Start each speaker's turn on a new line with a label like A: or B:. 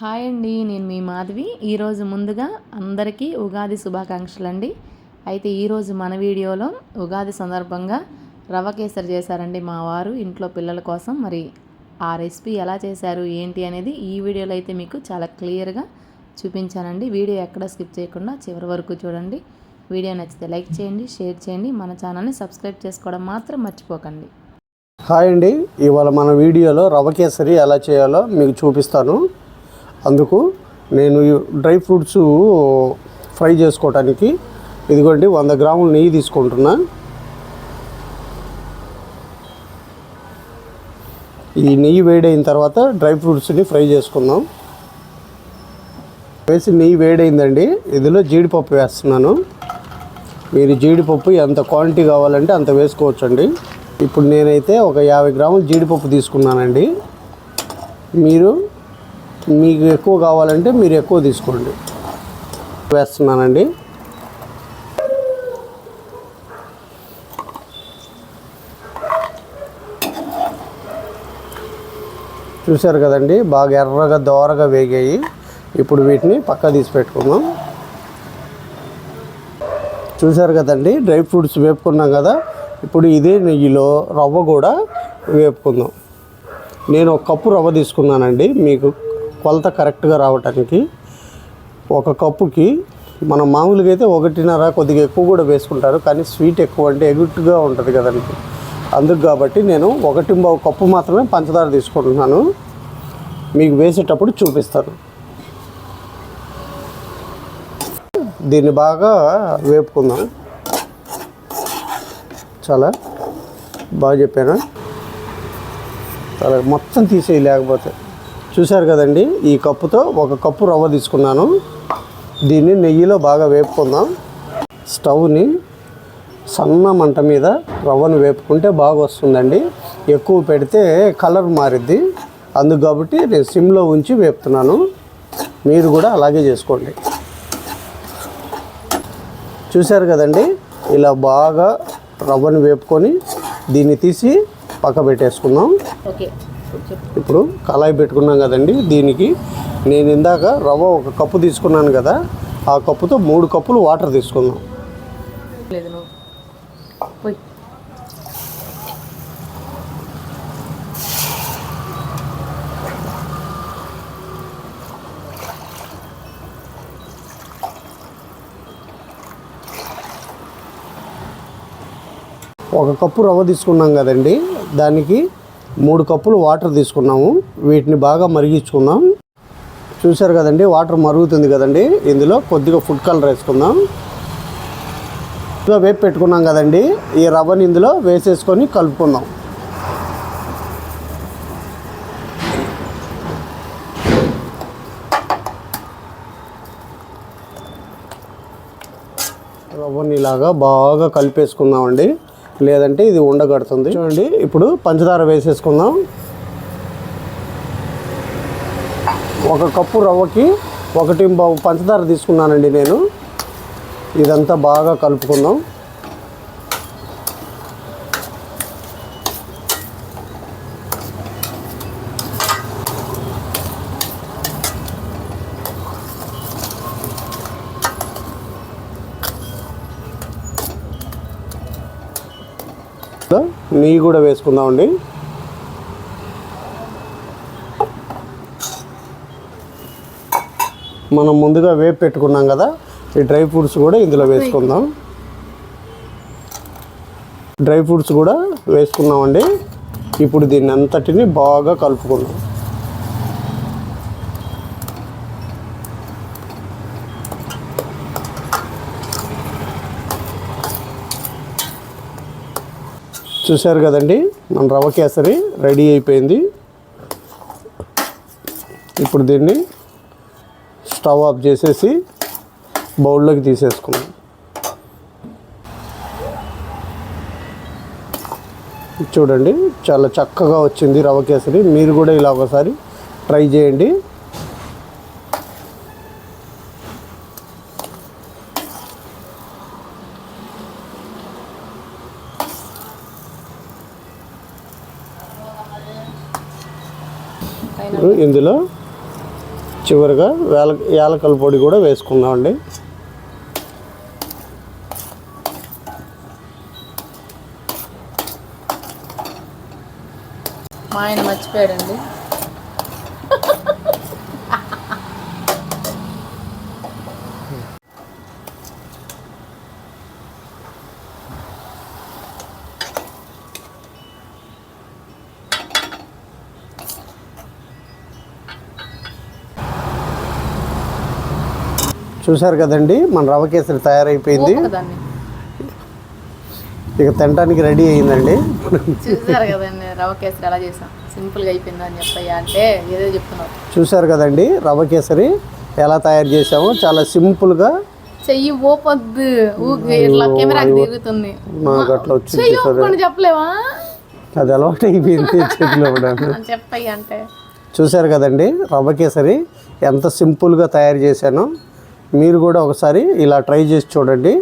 A: Hi అండి నేను మీ మాధవి. ఈరోజు ముందుగా అందరికీ ఉగాది శుభాకాంక్షలు అండి అయితే ఈరోజు మన వీడియోలో ఉగాది సందర్భంగా రవ కేసరి చేశారండి మా వారు ఇంట్లో పిల్లల కోసం. మరి ఆ రెసిపీ ఎలా చేశారు ఏంటి అనేది ఈ వీడియోలో అయితే మీకు చాలా క్లియర్గా చూపించానండి. వీడియో ఎక్కడ స్కిప్ చేయకుండా చివరి వరకు చూడండి. వీడియో నచ్చితే లైక్ చేయండి షేర్ చేయండి. మన ఛానల్ని సబ్స్క్రైబ్ చేసుకోవడం మాత్రం మర్చిపోకండి.
B: హాయ్ అండి ఇవాళ మన వీడియోలో రవ కేసరి ఎలా చేయాలో మీకు చూపిస్తాను. అందుకు నేను డ్రై ఫ్రూట్స్ ఫ్రై చేసుకోవటానికి ఇదిగోండి వంద గ్రాముల నెయ్యి తీసుకుంటున్నా. ఈ నెయ్యి వేడైన తర్వాత డ్రై ఫ్రూట్స్ని ఫ్రై చేసుకుందాం. వేసి నెయ్యి వేడైందండి. ఇందులో జీడిపప్పు వేస్తున్నాను. మీరు జీడిపప్పు ఎంత క్వాంటిటీ కావాలంటే అంత వేసుకోవచ్చండి. ఇప్పుడు నేనైతే ఒక యాభై గ్రాములు జీడిపప్పు తీసుకున్నానండి. మీరు మీకు ఎక్కువ కావాలంటే మీరు ఎక్కువ తీసుకోండి. వేస్తున్నానండి. చూశారు కదండి బాగా ఎర్రగా దోరగా వేగాయి. ఇప్పుడు వీటిని పక్క తీసి పెట్టుకుందాం. చూశారు కదండి డ్రై ఫ్రూట్స్ వేపుకున్నాం కదా ఇప్పుడు ఇదే నెయ్యిలో రవ్వ కూడా వేపుకుందాం. నేను ఒక కప్పు రవ్వ తీసుకున్నానండి మీకు కొలత కరెక్ట్గా రావటానికి ఒక కప్పుకి మనం మామూలుగా అయితే ఒకటిన్నర కొద్దిగా ఎక్కువ కూడా వేసుకుంటారు. కానీ స్వీట్ ఎక్కువ అంటే ఎగుట్టుగా ఉంటుంది కదండి. అందుకు కాబట్టి నేను ఒకటి కప్పు మాత్రమే పంచదార తీసుకుంటున్నాను. మీకు వేసేటప్పుడు చూపిస్తాను. దీన్ని బాగా వేపుకుందాం. చాలా బాగా చెప్పాను. చాలా మొత్తం తీసేయి లేకపోతే. చూశారు కదండి ఈ కప్పుతో ఒక కప్పు రవ్వ తీసుకున్నాను. దీన్ని నెయ్యిలో బాగా వేపుకుందాం. స్టవ్ని సన్న మంట మీద రవ్వను వేపుకుంటే బాగా వస్తుందండి ఎక్కువ పెడితే కలర్ మారిద్ది. అందుకు కాబట్టి నేను సిమ్లో ఉంచి వేపుతున్నాను. మీరు కూడా అలాగే చేసుకోండి. చూశారు కదండి ఇలా బాగా రవ్వను వేపుకొని దీన్ని తీసి పక్క పెట్టేసుకుందాం
A: ఓకే.
B: ఇప్పుడు కళాయి పెట్టుకున్నాం కదండి దీనికి. నేను ఇందాక రవ్వ ఒక కప్పు తీసుకున్నాను కదా ఆ కప్పుతో మూడు కప్పులు వాటర్ తీసుకుందాం. ఒక కప్పు రవ్వ తీసుకున్నాం కదండి దానికి మూడు కప్పులు వాటర్ తీసుకున్నాము. వీటిని బాగా మరిగించుకుందాం. చూశారు కదండి వాటర్ మరుగుతుంది కదండి. ఇందులో కొద్దిగా ఫుడ్ కలర్ వేసుకుందాం. ఇందులో వేపు పెట్టుకున్నాం కదండి. ఈ రవ్వని ఇందులో వేసేసుకొని కలుపుకుందాం. రవ్వని ఇలాగా బాగా కలిపేసుకుందామండి. లేదంటే ఇది ఉండగడుతుంది. చూడండి ఇప్పుడు పంచదార వేసేసుకుందాం. ఒక కప్పు రవ్వకి ఒకటి బావు పంచదార తీసుకున్నానండి నేను. ఇదంతా బాగా కలుపుకుందాం. నెయ్యి కూడా వేసుకుందామండి. మనం ముందుగా వేపు పెట్టుకున్నాం కదా ఈ డ్రై ఫ్రూట్స్ కూడా ఇందులో వేసుకుందాం. డ్రై ఫ్రూట్స్ కూడా వేసుకున్నామండి. ఇప్పుడు దీన్ని అంతటిని బాగా కలుపుకుందాం. చూశారు కదండి మన రవ కేసరి రెడీ అయిపోయింది. ఇప్పుడు దీన్ని స్టవ్ ఆఫ్ చేసేసి బౌల్లోకి తీసేసుకున్నాం చూడండి చాలా చక్కగా వచ్చింది రవ కేసరి. మీరు కూడా ఇలా ఒకసారి ట్రై చేయండి. ఇందులో చివరిగా వేల యాలకల పొడి కూడా వేసుకుందామండి.
A: మా ఆయన మర్చిపోయాడండి.
B: చూశారు కదండి మన రవ కేసరి తయారైపోయింది ఇక తినడానికి రెడీ అయిందండి
A: చూసారు కదండి రవ కేసరి ఎలా చేసాం. సింపుల్గా అయిపోయింది అని చెప్పయ్యా అంటే ఏదో చెప్తున్నావు
B: చూశారు కదండి రవ కేసరి ఎలా తయారు చేసామో చాలా సింపుల్గా.
A: చెయ్యి ఓపొద్దు ఊగే ఇట్లా కెమెరాకి తిరుగుతుంది
B: అట్లా వచ్చి
A: చెప్పలేవా?
B: అది అలవాటు అయిపోయింది చేతిలో
A: చెప్పయ్య అంటే.
B: చూశారు కదండి రవ్వ కేసరి ఎంత సింపుల్గా తయారు చేశానో. మీరు కూడా ఒకసారి ఇలా ట్రై చేసి చూడండి.